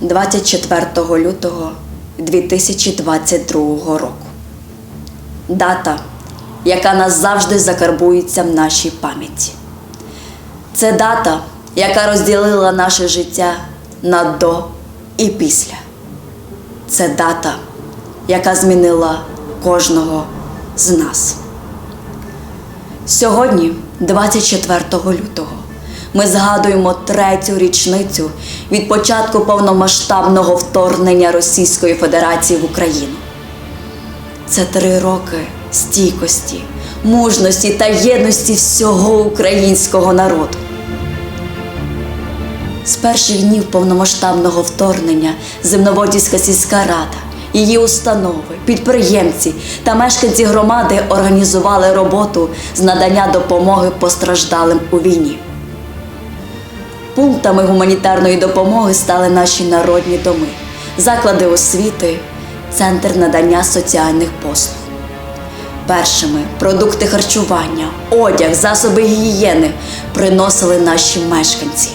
24 лютого 2022 року. Дата, яка назавжди закарбується в нашій пам'яті. Це дата, яка розділила наше життя на до і після. Це дата, яка змінила кожного з нас. Сьогодні, 24 лютого, ми згадуємо третю річницю від початку повномасштабного вторгнення Російської Федерації в Україну. Це три роки стійкості, мужності та єдності всього українського народу. З перших днів повномасштабного вторгнення Земноводівська сільська рада, її установи, підприємці та мешканці громади організували роботу з надання допомоги постраждалим у війні. Пунктами гуманітарної допомоги стали наші народні доми, заклади освіти, центр надання соціальних послуг. Першими продукти харчування, одяг, засоби гігієни приносили наші мешканці.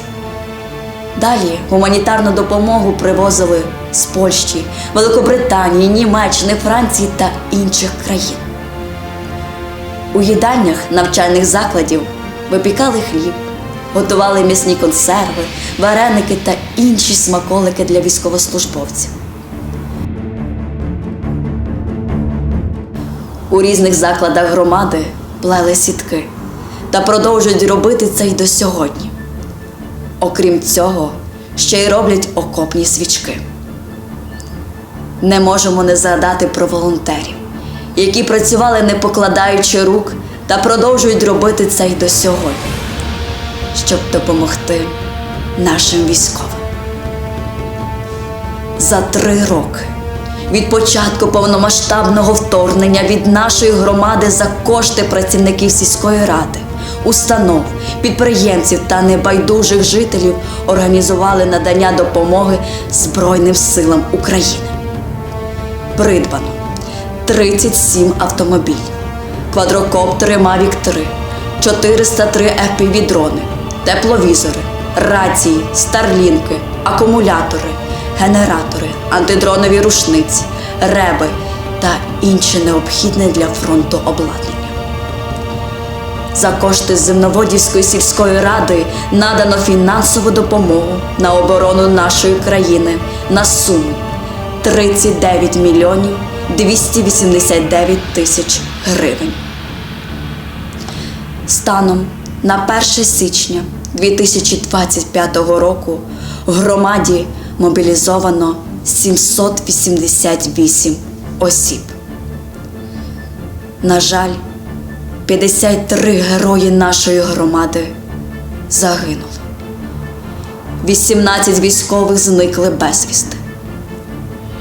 Далі гуманітарну допомогу привозили з Польщі, Великобританії, Німеччини, Франції та інших країн. У їдальнях навчальних закладів випікали хліб, готували м'ясні консерви, вареники та інші смаколики для військовослужбовців. У різних закладах громади плели сітки та продовжують робити це й до сьогодні. Окрім цього, ще й роблять окопні свічки. Не можемо не згадати про волонтерів, які працювали не покладаючи рук та продовжують робити це й до сьогодні, щоб допомогти нашим військовим. За три роки від початку повномасштабного вторгнення від нашої громади за кошти працівників сільської ради, установ, підприємців та небайдужих жителів організували надання допомоги Збройним силам України. Придбано 37 автомобілів, квадрокоптери Mavic 3, 403 FPV-дрони, тепловізори, рації, старлінки, акумулятори, генератори, антидронові рушниці, реби та інше необхідне для фронту обладнання. За кошти Земноводівської сільської ради надано фінансову допомогу на оборону нашої країни на суму 39 мільйонів 289 тисяч гривень. Станом на 1 січня 2025 року в громаді мобілізовано 788 осіб. На жаль, 53 герої нашої громади загинули. 18 військових зникли безвісти.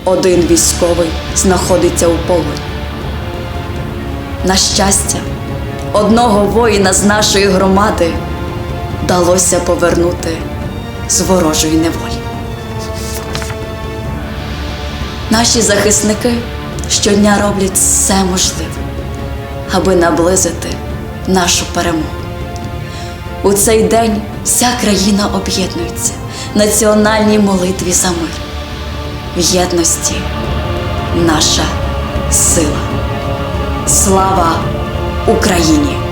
Один військовий знаходиться у полоні. На щастя, одного воїна з нашої громади вдалося повернути з ворожої неволі. Наші захисники щодня роблять все можливе, аби наблизити нашу перемогу. У цей день вся країна об'єднується в національній молитві за мир. В єдності наша сила. Слава Україні.